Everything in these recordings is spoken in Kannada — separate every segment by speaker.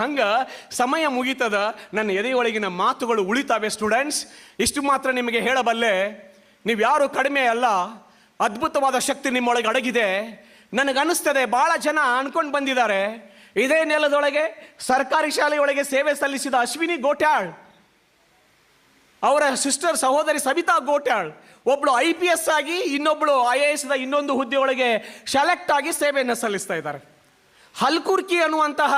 Speaker 1: ಹಂಗ ಸಮಯ ಮುಗೀತದ ನನ್ನ ಎದೆಯೊಳಗಿನ ಮಾತುಗಳು ಉಳಿತಾವೆ ಸ್ಟೂಡೆಂಟ್ಸ್ ಇಷ್ಟು ಮಾತ್ರ ನಿಮಗೆ ಹೇಳಬಲ್ಲೆ, ನೀವು ಯಾರು ಕಡಿಮೆ ಅಲ್ಲ, ಅದ್ಭುತವಾದ ಶಕ್ತಿ ನಿಮ್ಮೊಳಗೆ ಅಡಗಿದೆ. ನನಗನ್ನಿಸ್ತದೆ ಭಾಳ ಜನ ಅನ್ಕೊಂಡು ಬಂದಿದ್ದಾರೆ. ಇದೇ ನೆಲದೊಳಗೆ, ಸರ್ಕಾರಿ ಶಾಲೆಯೊಳಗೆ ಸೇವೆ ಸಲ್ಲಿಸಿದ ಅಶ್ವಿನಿ ಗೋಟ್ಯಾಳ್. ಅವರ ಸಿಸ್ಟರ್ ಸಹೋದರಿ ಸವಿತಾ ಗೋಟ್ಯಾಳ್. ಒಬ್ಬಳು ಐ ಪಿ ಎಸ್ ಆಗಿ ಇನ್ನೊಬ್ಬಳು ಐ ಎ ಎಸ್ ಇನ್ನೊಂದು ಹುದ್ದೆಯೊಳಗೆ ಸೆಲೆಕ್ಟ್ ಆಗಿ ಸೇವೆಯನ್ನು ಸಲ್ಲಿಸ್ತಾ ಇದ್ದಾರೆ. ಹಲ್ಕುರ್ಕಿ ಅನ್ನುವಂತಹ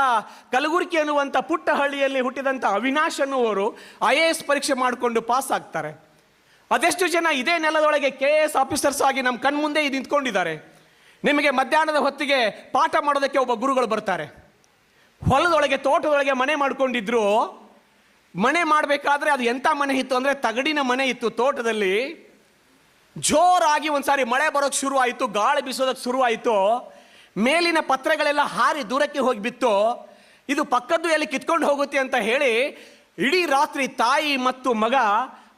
Speaker 1: ಕಲಗುರ್ಕಿ ಅನ್ನುವಂಥ ಪುಟ್ಟ ಹಳ್ಳಿಯಲ್ಲಿ ಹುಟ್ಟಿದಂಥ ಅವಿನಾಶ್ ಅನ್ನುವರು ಐ ಎ ಎಸ್ ಪರೀಕ್ಷೆ ಮಾಡಿಕೊಂಡು ಪಾಸ್ ಆಗ್ತಾರೆ. ಅದೆಷ್ಟು ಜನ ಇದೇ ನೆಲದೊಳಗೆ ಕೆ ಎ ಎಸ್ ಆಫೀಸರ್ಸ್ ಆಗಿ ನಮ್ಮ ಕಣ್ಮುಂದೆ ನಿಂತ್ಕೊಂಡಿದ್ದಾರೆ. ನಿಮಗೆ ಮಧ್ಯಾಹ್ನದ ಹೊತ್ತಿಗೆ ಪಾಠ ಮಾಡೋದಕ್ಕೆ ಒಬ್ಬ ಗುರುಗಳು ಬರ್ತಾರೆ. ಹೊಲದೊಳಗೆ, ತೋಟದೊಳಗೆ ಮನೆ ಮಾಡಿಕೊಂಡಿದ್ರು. ಮನೆ ಮಾಡಬೇಕಾದ್ರೆ ಅದು ಎಂಥ ಮನೆ ಇತ್ತು ಅಂದರೆ ತಗಡಿನ ಮನೆ ಇತ್ತು ತೋಟದಲ್ಲಿ. ಜೋರಾಗಿ ಒಂದ್ಸಾರಿ ಮಳೆ ಬರೋಕ್ಕೆ ಶುರು ಆಯಿತು ಗಾಳಿ ಬೀಸೋದಕ್ಕೆ ಶುರು ಆಯಿತು ಮೇಲಿನ ಪತ್ರಗಳೆಲ್ಲ ಹಾರಿ ದೂರಕ್ಕೆ ಹೋಗಿ ಬಿತ್ತು, ಇದು ಪಕ್ಕದ್ದು ಎಲ್ಲಿ ಕಿತ್ಕೊಂಡು ಹೋಗುತ್ತೆ ಅಂತ ಹೇಳಿ ಇಡೀ ರಾತ್ರಿ ತಾಯಿ ಮತ್ತು ಮಗ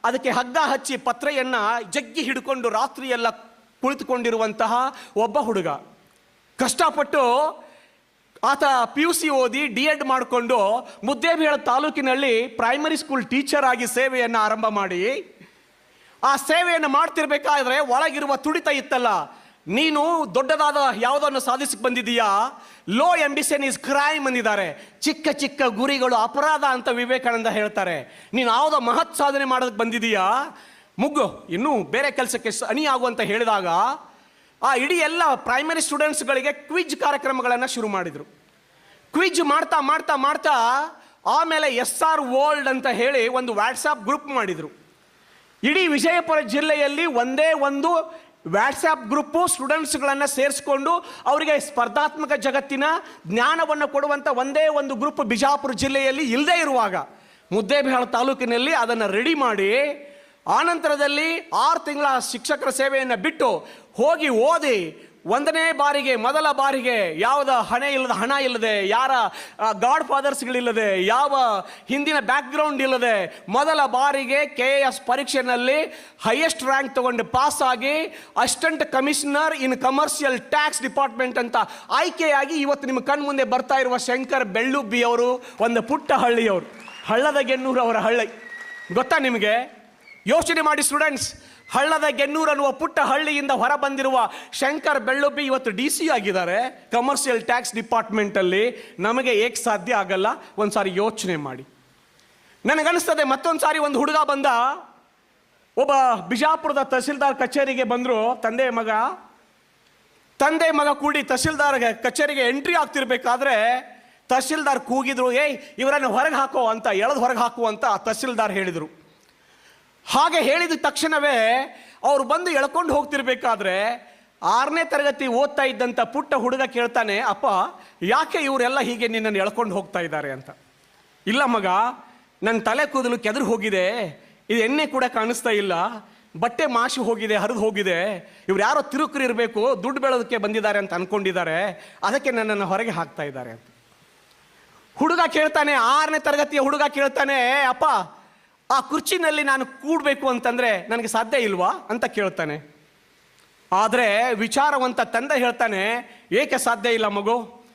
Speaker 1: ಅದಕ್ಕೆ ಹಗ್ಗ ಹಚ್ಚಿ ಪತ್ರೆಯನ್ನು ಜಗ್ಗಿ ಹಿಡ್ಕೊಂಡು ರಾತ್ರಿಯೆಲ್ಲ ಕುಳಿತುಕೊಂಡಿರುವಂತಹ ಒಬ್ಬ ಹುಡುಗ. ಕಷ್ಟಪಟ್ಟು ಆತ ಪಿ ಯು ಸಿ ಓದಿ ಡಿ ಎಡ್ ಮಾಡಿಕೊಂಡು ಮುದ್ದೇಬಿಹಾಳ ತಾಲೂಕಿನಲ್ಲಿ ಪ್ರೈಮರಿ ಸ್ಕೂಲ್ ಟೀಚರ್ ಆಗಿ ಸೇವೆಯನ್ನು ಆರಂಭ ಮಾಡಿ. ಆ ಸೇವೆಯನ್ನು ಮಾಡ್ತಿರ್ಬೇಕಾದ್ರೆ ಒಳಗಿರುವ ತುಡಿತ ಇತ್ತಲ್ಲ ನೀನು ದೊಡ್ಡದಾದ ಯಾವುದನ್ನು ಸಾಧಿಸಕ್ಕೆ ಬಂದಿದೀಯಾ ಲೋ ಎಂಬಿಷನ್ ಇಸ್ ಕ್ರೈಮ್ ಅಂದಿದ್ದಾರೆ. ಚಿಕ್ಕ ಚಿಕ್ಕ ಗುರಿಗಳು ಅಪರಾಧ ಅಂತ ವಿವೇಕಾನಂದ ಹೇಳ್ತಾರೆ. ನೀನು ಯಾವುದೋ ಮಹತ್ ಸಾಧನೆ ಮಾಡೋದಕ್ಕೆ ಬಂದಿದೀಯಾ ಮುಗ್ಗು, ಇನ್ನೂ ಬೇರೆ ಕೆಲಸಕ್ಕೆ ಅಣಿ ಆಗು ಅಂತ ಹೇಳಿದಾಗ, ಆ ಇಡೀ ಎಲ್ಲ ಪ್ರೈಮರಿ ಸ್ಟೂಡೆಂಟ್ಸ್ಗಳಿಗೆ ಕ್ವಿಜ್ ಕಾರ್ಯಕ್ರಮಗಳನ್ನು ಶುರು ಮಾಡಿದರು. ಕ್ವಿಜ್ ಮಾಡ್ತಾ ಮಾಡ್ತಾ ಮಾಡ್ತಾ, ಆಮೇಲೆ ಎಸ್ ಆರ್ ವರ್ಲ್ಡ್ ಅಂತ ಹೇಳಿ ಒಂದು ವಾಟ್ಸಾಪ್ ಗ್ರೂಪ್ ಮಾಡಿದರು. ಇಡೀ ವಿಜಯಪುರ ಜಿಲ್ಲೆಯಲ್ಲಿ ಒಂದೇ ಒಂದು ವಾಟ್ಸ್ಆ್ಯಪ್ ಗ್ರೂಪು ಸ್ಟೂಡೆಂಟ್ಸ್ಗಳನ್ನು ಸೇರಿಸ್ಕೊಂಡು ಅವರಿಗೆ ಸ್ಪರ್ಧಾತ್ಮಕ ಜಗತ್ತಿನ ಜ್ಞಾನವನ್ನು ಕೊಡುವಂಥ ಒಂದೇ ಒಂದು ಗ್ರೂಪ್ ಬಿಜಾಪುರ ಜಿಲ್ಲೆಯಲ್ಲಿ ಇಲ್ಲದೇ ಇರುವಾಗ ಮುದ್ದೇಬಿಹಾಳ ತಾಲೂಕಿನಲ್ಲಿ ಅದನ್ನು ರೆಡಿ ಮಾಡಿ ಆನಂತರದಲ್ಲಿ ಆರು ತಿಂಗಳ ಶಿಕ್ಷಕರ ಸೇವೆಯನ್ನು ಬಿಟ್ಟು ಹೋಗಿ ಓದಿ ಒಂದನೇ ಬಾರಿಗೆ, ಮೊದಲ ಬಾರಿಗೆ ಯಾವುದ ಹಣ ಇಲ್ಲದ, ಹಣ ಇಲ್ಲದೆ, ಯಾರ ಗಾಡ್ ಫಾದರ್ಸ್ಗಳಿಲ್ಲದೆ ಯಾವ ಹಿಂದಿನ ಬ್ಯಾಕ್ಗ್ರೌಂಡ್ ಇಲ್ಲದೆ ಮೊದಲ ಬಾರಿಗೆ ಕೆ ಎಸ್ ಪರೀಕ್ಷೆನಲ್ಲಿ ಹೈಯೆಸ್ಟ್ ರ್ಯಾಂಕ್ ತಗೊಂಡು ಪಾಸ್ ಆಗಿ assistant commissioner in commercial tax department ಅಂತ ಆಯ್ಕೆಯಾಗಿ ಇವತ್ತು ನಿಮ್ಮ ಕಣ್ಮುಂದೆ ಬರ್ತಾ ಇರುವ ಶಂಕರ್ ಬೆಳ್ಳುಬ್ಬಿ ಅವರು ಒಂದು ಪುಟ್ಟ ಹಳ್ಳಿಯವರು. ಹಳ್ಳದ ಗೆನ್ನೂರು ಅವರ ಹಳ್ಳಿ. ಗೊತ್ತಾ ನಿಮಗೆ? ಯೋಚನೆ ಮಾಡಿ ಸ್ಟೂಡೆಂಟ್ಸ್ ಹಳ್ಳದ ಗೆನ್ನೂರು ಅನ್ನುವ ಪುಟ್ಟ ಹಳ್ಳಿಯಿಂದ ಹೊರ ಬಂದಿರುವ ಶಂಕರ್ ಬೆಳ್ಳುಬ್ಬಿ ಇವತ್ತು ಡಿ ಸಿ ಆಗಿದ್ದಾರೆ. ಕಮರ್ಷಿಯಲ್ ಟ್ಯಾಕ್ಸ್ ಡಿಪಾರ್ಟ್ಮೆಂಟಲ್ಲಿ ನಮಗೆ ಏಕೆ ಸಾಧ್ಯ ಆಗಲ್ಲ, ಒಂದ್ಸಾರಿ ಯೋಚನೆ ಮಾಡಿ. ನನಗನ್ನಿಸ್ತದೆ ಮತ್ತೊಂದು ಸಾರಿ ಒಂದು ಹುಡುಗ ಬಂದ. ಒಬ್ಬ ಬಿಜಾಪುರದ ತಹಸೀಲ್ದಾರ್ ಕಚೇರಿಗೆ ಬಂದರು. ತಂದೆ ಮಗ. ತಂದೆ ಮಗ ಕೂಡಿ ತಹಸೀಲ್ದಾರ್ ಕಚೇರಿಗೆ ಎಂಟ್ರಿ ಆಗ್ತಿರ್ಬೇಕಾದ್ರೆ ತಹಸೀಲ್ದಾರ್ ಕೂಗಿದ್ರು, ಏಯ್, ಇವರನ್ನು ಹೊರಗೆ ಹಾಕೋ ಅಂತ, ಎಳೆದು ಹೊರಗೆ ಹಾಕು ಅಂತ ತಹಸೀಲ್ದಾರ್ ಹೇಳಿದರು. ಹಾಗೆ ಹೇಳಿದ ತಕ್ಷಣವೇ ಅವ್ರು ಬಂದು ಎಳ್ಕೊಂಡು ಹೋಗ್ತಿರ್ಬೇಕಾದ್ರೆ ಆರನೇ ತರಗತಿ ಓದ್ತಾ ಇದ್ದಂಥ ಪುಟ್ಟ ಹುಡುಗ ಕೇಳ್ತಾನೆ, ಅಪ್ಪ, ಯಾಕೆ ಇವರೆಲ್ಲ ಹೀಗೆ ನಿನ್ನನ್ನು ಎಳ್ಕೊಂಡು ಹೋಗ್ತಾ ಇದ್ದಾರೆ? ಅಂತ. ಇಲ್ಲ ಮಗ ನನ್ನ ತಲೆ ಕೂದಲು ಕೆದರು ಹೋಗಿದೆ, ಇದು ಎಣ್ಣೆ ಕೂಡ ಕಾಣಿಸ್ತಾ ಇಲ್ಲ, ಬಟ್ಟೆ ಮಾಶಿ ಹೋಗಿದೆ, ಹರಿದು ಹೋಗಿದೆ, ಇವ್ರು ಯಾರೋ ತಿರುಕರು ಇರಬೇಕು, ದುಡ್ಡು ಬೆಳೋದಕ್ಕೆ ಬಂದಿದ್ದಾರೆ ಅಂತ ಅನ್ಕೊಂಡಿದ್ದಾರೆ, ಅದಕ್ಕೆ ನನ್ನನ್ನು ಹೊರಗೆ ಹಾಕ್ತಾ ಇದ್ದಾರೆ ಅಂತ. ಹುಡುಗ ಕೇಳ್ತಾನೆ, ಆರನೇ ತರಗತಿಯ ಹುಡುಗ ಕೇಳ್ತಾನೆ, ಅಪ್ಪ ಆ ಕುರ್ಚಿನಲ್ಲಿ ನಾನು ಕೂಡಬೇಕು ಅಂತಂದರೆ ನನಗೆ ಸಾಧ್ಯ ಇಲ್ವಾ ಅಂತ ಕೇಳ್ತಾನೆ. ಆದರೆ ವಿಚಾರವಂತ ತಂದೆ ಹೇಳ್ತಾನೆ, ಏಕೆ ಸಾಧ್ಯ ಇಲ್ಲ ಮಗು?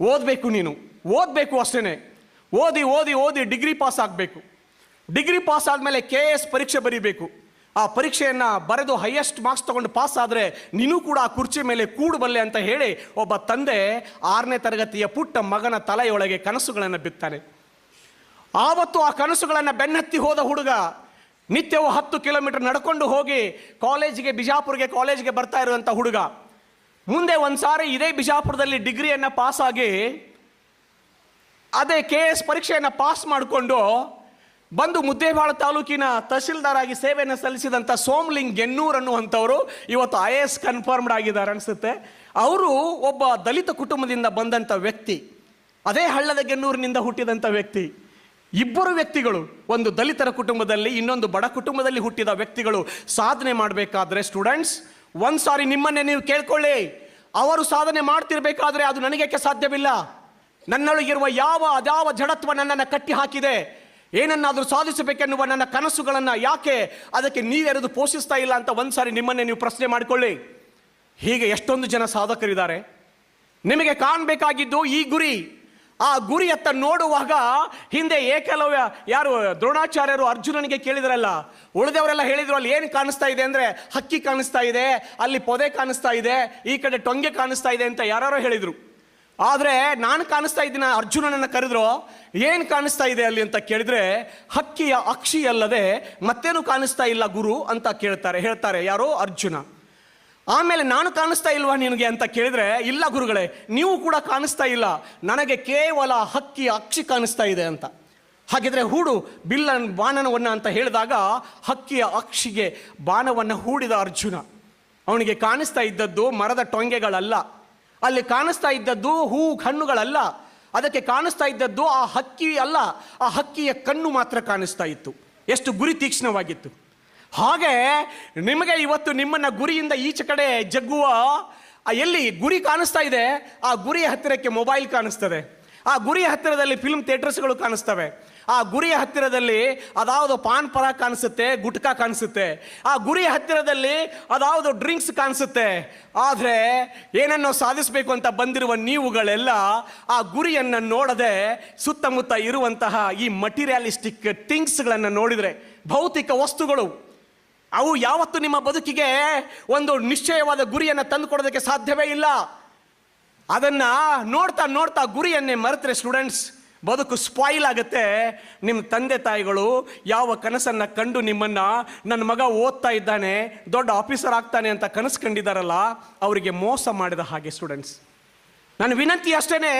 Speaker 1: ಓದಬೇಕು ನೀನು. ಓದಬೇಕು ಅಷ್ಟೇ ಓದಿ ಓದಿ ಓದಿ ಡಿಗ್ರಿ ಪಾಸ್ ಆಗಬೇಕು. ಡಿಗ್ರಿ ಪಾಸ್ ಆದಮೇಲೆ ಕೆ ಎಸ್ ಪರೀಕ್ಷೆ ಬರೀಬೇಕು. ಆ ಪರೀಕ್ಷೆಯನ್ನು ಬರೆದು ಹೈಯೆಸ್ಟ್ ಮಾರ್ಕ್ಸ್ ತಗೊಂಡು ಪಾಸ್ ಆದರೆ ನೀನು ಕೂಡ ಆ ಕುರ್ಚಿ ಮೇಲೆ ಕೂಡಬಲ್ಲೆ ಅಂತ ಹೇಳಿ ಒಬ್ಬ ತಂದೆ ಆರನೇ ತರಗತಿಯ ಪುಟ್ಟ ಮಗನ ತಲೆಯೊಳಗೆ ಕನಸುಗಳನ್ನು ಬಿತ್ತಾನೆ. ಆವತ್ತು ಆ ಕನಸುಗಳನ್ನು ಬೆನ್ನತ್ತಿ ಹೋದ ಹುಡುಗ ನಿತ್ಯವೂ ಹತ್ತು ಕಿಲೋಮೀಟರ್ ನಡ್ಕೊಂಡು ಹೋಗಿ ಕಾಲೇಜಿಗೆ, ಬಿಜಾಪುರ್ಗೆ, ಕಾಲೇಜಿಗೆ ಬರ್ತಾ ಇರುವಂಥ ಹುಡುಗ. ಮುಂದೆ ಒಂದು ಸಾರಿ ಇದೇ ಬಿಜಾಪುರದಲ್ಲಿ ಡಿಗ್ರಿಯನ್ನು ಪಾಸಾಗಿ ಅದೇ ಕೆ ಎಸ್ ಪರೀಕ್ಷೆಯನ್ನು ಪಾಸ್ ಮಾಡಿಕೊಂಡು ಬಂದು ಮುದ್ದೇಬಾಳ ತಾಲೂಕಿನ ತಹಸೀಲ್ದಾರಾಗಿ ಸೇವೆಯನ್ನು ಸಲ್ಲಿಸಿದಂಥ ಸೋಮ್ಲಿಂಗ್ ಗೆನ್ನೂರ್ ಅನ್ನುವಂಥವರು ಇವತ್ತು ಐ ಎ ಎಸ್ ಕನ್ಫರ್ಮ್ಡ್ ಆಗಿದ್ದಾರೆ ಅನಿಸುತ್ತೆ. ಅವರು ಒಬ್ಬ ದಲಿತ ಕುಟುಂಬದಿಂದ ಬಂದಂಥ ವ್ಯಕ್ತಿ. ಅದೇ ಹಳ್ಳದ ಗೆನ್ನೂರಿನಿಂದ ಹುಟ್ಟಿದಂಥ ವ್ಯಕ್ತಿ. ಇಬ್ಬರು ವ್ಯಕ್ತಿಗಳು, ಒಂದು ದಲಿತರ ಕುಟುಂಬದಲ್ಲಿ, ಇನ್ನೊಂದು ಬಡ ಕುಟುಂಬದಲ್ಲಿ ಹುಟ್ಟಿದ ವ್ಯಕ್ತಿಗಳು ಸಾಧನೆ ಮಾಡಬೇಕಾದ್ರೆ ಸ್ಟೂಡೆಂಟ್ಸ್ ಒಂದು ಸಾರಿ ನಿಮ್ಮನ್ನೇ ನೀವು ಕೇಳ್ಕೊಳ್ಳಿ. ಅವರು ಸಾಧನೆ ಮಾಡ್ತಿರ್ಬೇಕಾದ್ರೆ ಅದು ನನಗೇಕೆ ಸಾಧ್ಯವಿಲ್ಲ? ನನ್ನೊಳಗಿರುವ ಯಾವ ಅದಾವ ಜಡತ್ವ ನನ್ನನ್ನು ಕಟ್ಟಿ ಹಾಕಿದೆ? ಏನನ್ನಾದರೂ ಸಾಧಿಸಬೇಕೆನ್ನುವ ನನ್ನ ಕನಸುಗಳನ್ನು ಯಾಕೆ ಅದಕ್ಕೆ ನೀವೆರೆದು ಪೋಷಿಸ್ತಾ ಇಲ್ಲ ಅಂತ ಒಂದು ಸಾರಿ ನಿಮ್ಮನ್ನೇ ನೀವು ಪ್ರಶ್ನೆ ಮಾಡಿಕೊಳ್ಳಿ. ಹೀಗೆ ಎಷ್ಟೊಂದು ಜನ ಸಾಧಕರಿದ್ದಾರೆ. ನಿಮಗೆ ಕಾಣಬೇಕಾಗಿದ್ದು ಈ ಗುರಿ. ಆ ಗುರಿಯತ್ತ ನೋಡುವಾಗ ಹಿಂದೆ ಏಕಲವ್ಯ ಯಾರು ದ್ರೋಣಾಚಾರ್ಯರು ಅರ್ಜುನನಿಗೆ ಕೇಳಿದ್ರಲ್ಲ, ಉಳಿದವರೆಲ್ಲ ಹೇಳಿದ್ರು, ಅಲ್ಲಿ ಏನು ಕಾಣಿಸ್ತಾ ಇದೆ ಅಂದರೆ ಹಕ್ಕಿ ಕಾಣಿಸ್ತಾ ಇದೆ, ಅಲ್ಲಿ ಪೊದೆ ಕಾಣಿಸ್ತಾ ಇದೆ, ಈ ಕಡೆ ಟೊಂಗೆ ಕಾಣಿಸ್ತಾ ಇದೆ ಅಂತ ಯಾರೋ ಹೇಳಿದರು. ಆದರೆ ನಾನು ಕಾಣಿಸ್ತಾ ಇದ್ದೀನ ಅರ್ಜುನನನ್ನು ಕರೆದ್ರು, ಏನು ಕಾಣಿಸ್ತಾ ಇದೆ ಅಲ್ಲಿ ಅಂತ ಕೇಳಿದ್ರೆ, ಹಕ್ಕಿಯ ಅಕ್ಷಿ ಅಲ್ಲದೆ ಮತ್ತೇನು ಕಾಣಿಸ್ತಾ ಇಲ್ಲ ಗುರು ಅಂತ ಕೇಳ್ತಾರೆ, ಹೇಳ್ತಾರೆ, ಯಾರೋ? ಅರ್ಜುನ. ಆಮೇಲೆ ನಾನು ಕಾಣಿಸ್ತಾ ಇಲ್ವಾ ನಿನಗೆ ಅಂತ ಕೇಳಿದ್ರೆ, ಇಲ್ಲ ಗುರುಗಳೇ, ನೀವು ಕೂಡ ಕಾಣಿಸ್ತಾ ಇಲ್ಲ. ನನಗೆ ಕೇವಲ ಹಕ್ಕಿ ಅಕ್ಷಿ ಕಾಣಿಸ್ತಾ ಇದೆ ಅಂತ. ಹಾಗಿದ್ರೆ ಹೂಡು ಬಿಲ್ಲ ಬಾಣನವನ್ನು ಅಂತ ಹೇಳಿದಾಗ ಹಕ್ಕಿಯ ಅಕ್ಷಿಗೆ ಬಾಣವನ್ನು ಹೂಡಿದ ಅರ್ಜುನ. ಅವನಿಗೆ ಕಾಣಿಸ್ತಾ ಇದ್ದದ್ದು ಮರದ ಟೊಂಗೆಗಳಲ್ಲ. ಅಲ್ಲಿ ಕಾಣಿಸ್ತಾ ಇದ್ದದ್ದು ಹೂ ಕಣ್ಣುಗಳಲ್ಲ. ಅದಕ್ಕೆ ಕಾಣಿಸ್ತಾ ಇದ್ದದ್ದು ಆ ಹಕ್ಕಿ ಅಲ್ಲ, ಆ ಹಕ್ಕಿಯ ಕಣ್ಣು ಮಾತ್ರ ಕಾಣಿಸ್ತಾ ಇತ್ತು. ಎಷ್ಟು ಗುರಿ ತೀಕ್ಷ್ಣವಾಗಿತ್ತು. ಹಾಗೆ ನಿಮಗೆ ಇವತ್ತು ನಿಮ್ಮನ್ನ ಗುರಿಯಿಂದ ಈಚೆ ಕಡೆ ಜಗ್ಗುವ ಎಲ್ಲಿ ಗುರಿ ಕಾಣಿಸ್ತಾ ಇದೆ, ಆ ಗುರಿಯ ಹತ್ತಿರಕ್ಕೆ ಮೊಬೈಲ್ ಕಾಣಿಸ್ತದೆ. ಆ ಗುರಿಯ ಹತ್ತಿರದಲ್ಲಿ ಫಿಲ್ಮ್ ಥಿಯೇಟರ್ಸ್ಗಳು ಕಾಣಿಸ್ತವೆ. ಆ ಗುರಿಯ ಹತ್ತಿರದಲ್ಲಿ ಅದಾವುದು ಪಾನ್ ಪರ ಕಾಣಿಸುತ್ತೆ, ಗುಟ್ಕಾ ಕಾಣಿಸುತ್ತೆ. ಆ ಗುರಿಯ ಹತ್ತಿರದಲ್ಲಿ ಅದಾವುದು ಡ್ರಿಂಕ್ಸ್ ಕಾಣಿಸುತ್ತೆ. ಆದರೆ ಏನನ್ನೋ ಸಾಧಿಸಬೇಕು ಅಂತ ಬಂದಿರುವ ನೀವುಗಳೆಲ್ಲ ಆ ಗುರಿಯನ್ನು ನೋಡದೆ ಸುತ್ತಮುತ್ತ ಇರುವಂತಹ ಈ ಮಟೀರಿಯಲಿಸ್ಟಿಕ್ ಥಿಂಗ್ಸ್ಗಳನ್ನು ನೋಡಿದರೆ ಭೌತಿಕ ವಸ್ತುಗಳು ಅವು ಯಾವತ್ತು ನಿಮ್ಮ ಬದುಕಿಗೆ ಒಂದು ನಿಶ್ಚಯವಾದ ಗುರಿಯನ್ನು ತಂದು ಕೊಡೋದಕ್ಕೆ ಸಾಧ್ಯವೇ ಇಲ್ಲ. ಅದನ್ನ ನೋಡ್ತಾ ನೋಡ್ತಾ ಗುರಿಯನ್ನೇ ಮರೆತರೆ ಸ್ಟೂಡೆಂಟ್ಸ್ ಬದುಕು ಸ್ಪಾಯಿಲ್ ಆಗುತ್ತೆ. ನಿಮ್ಮ ತಂದೆ ತಾಯಿಗಳು ಯಾವ ಕನಸನ್ನ ಕಂಡು ನಿಮ್ಮನ್ನ ನನ್ನ ಮಗ ಓದ್ತಾ ಇದ್ದಾನೆ, ದೊಡ್ಡ ಆಫೀಸರ್ ಆಗ್ತಾನೆ ಅಂತ ಕನಸು ಕಂಡಿದ್ದಾರಲ್ಲ ಅವರಿಗೆ ಮೋಸ ಮಾಡಿದ ಹಾಗೆ ಸ್ಟೂಡೆಂಟ್ಸ್ ನನ್ನ ವಿನಂತಿ ಅಷ್ಟೇನೆ,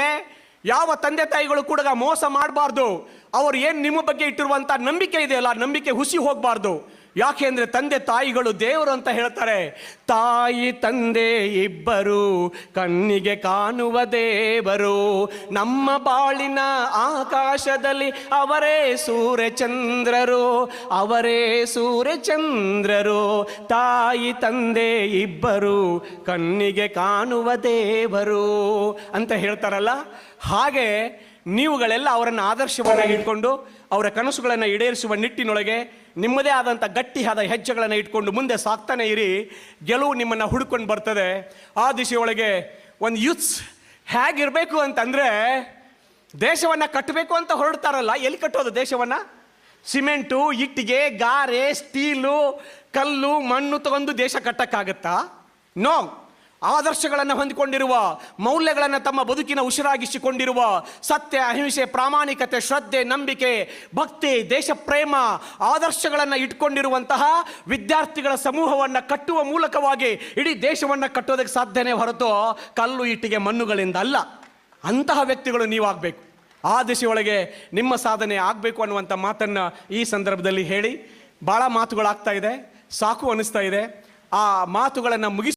Speaker 1: ಯಾವ ತಂದೆ ತಾಯಿಗಳು ಕೂಡ ಮೋಸ ಮಾಡಬಾರ್ದು. ಅವರು ಏನು ನಿಮ್ಮ ಬಗ್ಗೆ ಇಟ್ಟಿರುವಂಥ ನಂಬಿಕೆ ಇದೆಯಲ್ಲ ನಂಬಿಕೆ ಹುಸಿ ಹೋಗಬಾರ್ದು. ಯಾಕೆ ಅಂದ್ರೆ ತಂದೆ ತಾಯಿಗಳು ದೇವರು ಅಂತ ಹೇಳ್ತಾರೆ, ತಾಯಿ, ತಂದೆ ಇಬ್ಬರು ಕಣ್ಣಿಗೆ ಕಾಣುವ ದೇವರು, ನಮ್ಮ ಬಾಳಿನ ಆಕಾಶದಲ್ಲಿ ಅವರೇ ಸೂರ್ಯಚಂದ್ರರು ಅವರೇ ಸೂರ್ಯಚಂದ್ರರು, ತಾಯಿ, ತಂದೆ ಇಬ್ಬರು ಕಣ್ಣಿಗೆ ಕಾಣುವ ದೇವರು ಅಂತ ಹೇಳ್ತಾರಲ್ಲ. ಹಾಗೆ ನೀವುಗಳೆಲ್ಲ ಅವರನ್ನು ಆದರ್ಶವನ್ನಾಗಿ ಇಟ್ಕೊಂಡು ಅವರ ಕನಸುಗಳನ್ನು ಈಡೇರಿಸುವ ನಿಟ್ಟಿನೊಳಗೆ ನಿಮ್ಮದೇ ಆದಂಥ ಗಟ್ಟಿಯಾದ ಹೆಜ್ಜೆಗಳನ್ನು ಇಟ್ಕೊಂಡು ಮುಂದೆ ಸಾಕ್ತಾನೆ ಇರಿ. ಗೆಲುವು ನಿಮ್ಮನ್ನು ಹುಡ್ಕೊಂಡು ಬರ್ತದೆ. ಆ ದಿಶೆಯೊಳಗೆ ಒಂದು ಯೂತ್ಸ್ ಹೇಗಿರಬೇಕು ಅಂತಂದರೆ ದೇಶವನ್ನು ಕಟ್ಟಬೇಕು ಅಂತ ಹೊರಡ್ತಾರಲ್ಲ, ಎಲ್ಲಿ ಕಟ್ಟೋದು ದೇಶವನ್ನು? ಸಿಮೆಂಟು, ಇಟ್ಟಿಗೆ, ಗಾರೆ, ಸ್ಟೀಲು, ಕಲ್ಲು, ಮಣ್ಣು ತಗೊಂಡು ದೇಶ ಕಟ್ಟಕ್ಕಾಗತ್ತಾ? ನೋ ಆದರ್ಶಗಳನ್ನು ಹೊಂದಿಕೊಂಡಿರುವ, ಮೌಲ್ಯಗಳನ್ನು ತಮ್ಮ ಬದುಕಿನ ಉಸಿರಾಗಿಸಿಕೊಂಡಿರುವ, ಸತ್ಯ, ಅಹಿಂಸೆ, ಪ್ರಾಮಾಣಿಕತೆ, ಶ್ರದ್ಧೆ, ನಂಬಿಕೆ, ಭಕ್ತಿ ದೇಶ ಪ್ರೇಮ ಆದರ್ಶಗಳನ್ನು ಇಟ್ಕೊಂಡಿರುವಂತಹ ವಿದ್ಯಾರ್ಥಿಗಳ ಸಮೂಹವನ್ನು ಕಟ್ಟುವ ಮೂಲಕವಾಗಿ ಇಡೀ ದೇಶವನ್ನು ಕಟ್ಟೋದಕ್ಕೆ ಸಾಧ್ಯನೇ ಹೊರತು ಕಲ್ಲು ಇಟ್ಟಿಗೆ ಮಣ್ಣುಗಳಿಂದ ಅಲ್ಲ. ಅಂತಹ ವ್ಯಕ್ತಿಗಳು ನೀವಾಗಬೇಕು. ಆ ದಿಶೆಯೊಳಗೆ ನಿಮ್ಮ ಸಾಧನೆ ಆಗಬೇಕು ಅನ್ನುವಂಥ ಮಾತನ್ನು ಈ ಸಂದರ್ಭದಲ್ಲಿ ಹೇಳಿ. ಭಾಳ ಮಾತುಗಳಾಗ್ತಾ ಇದೆ, ಸಾಕು ಅನ್ನಿಸ್ತಾ ಇದೆ. ಆ ಮಾತುಗಳನ್ನು ಮುಗಿಸಿ